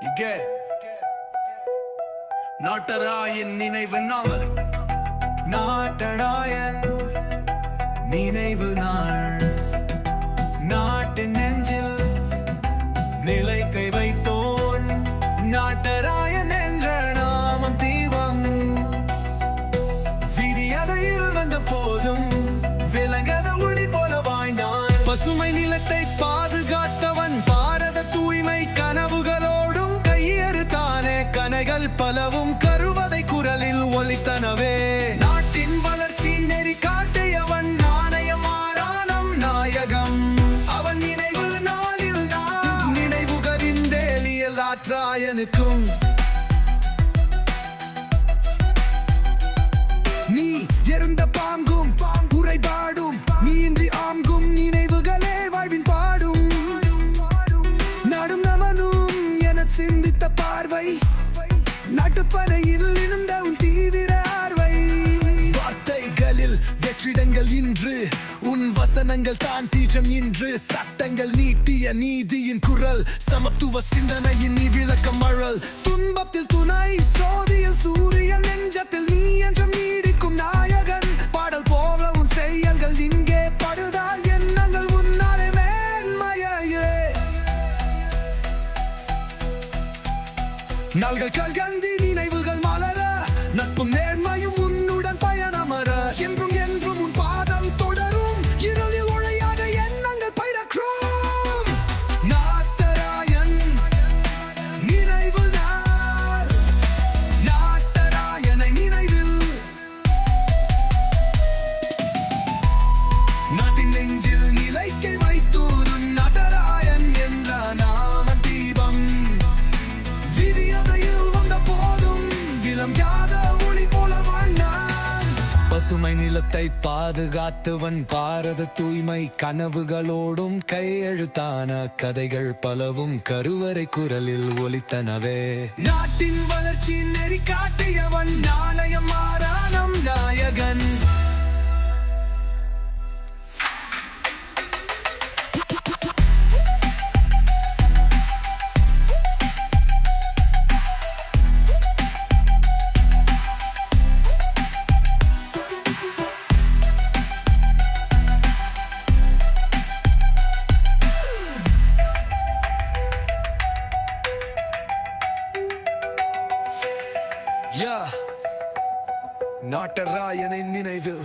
இங்கே. நாட்டராயின் நினைவு நாள். நாட்டராயன் நினைவு நாள். நாட்டு நெஞ்சில் நிலைக்கை வைத்தோன். நாட்டராயன் என்ற நாமம் தீபம். விடியதையில் வந்த போதும் காற்றாயனுக்கும். நீ எருந்த பாங்கும் உரைபாடும் நீ இன்றி ஆங்கும் நினைவுகளே வாழ்வின் பாடும். நடும் நமனும் என சிந்தித்த பார்வை நாட்டுப்பனையில் இருந்த உன் தீவிர ஆர்வை. வார்த்தைகளில் வெற்றிடங்கள் இன்று வசனங்கள் தான் தீற்றம் இன்று சட்டங்கள் நீட்டிய நீதியின் குரல். சமத்துவ சிந்தனையின் நீ விளக்கம் மழல் துன்பத்தில் துணை சோதியில் சூரியன் நெஞ்சத்தில் நீ என்றும் நீடிக்கும் நாயகன். பாடல் போல உன் செயல்கள் இங்கே படுதால் எண்ணங்கள் உன்னாலே மேன்மையே. நாள்கள் கல்கந்தி நினைவுகள் மலர நட்பும் நேர்மையும் விளங்காத ஒளி போல வாழ்ந்தான். பசுமை நிலத்தை பாதுகாத்தவன் பாரத தூய்மை கனவுகளோடும் கையெழுத்தான கதைகள் பலவும் கருவறை குரலில் ஒலித்தனவே. நாட்டின் வளர்ச்சி நெறி காட்டியவன் நாணயம் மாறானம் யா நாட்டராயனின் நினைவில்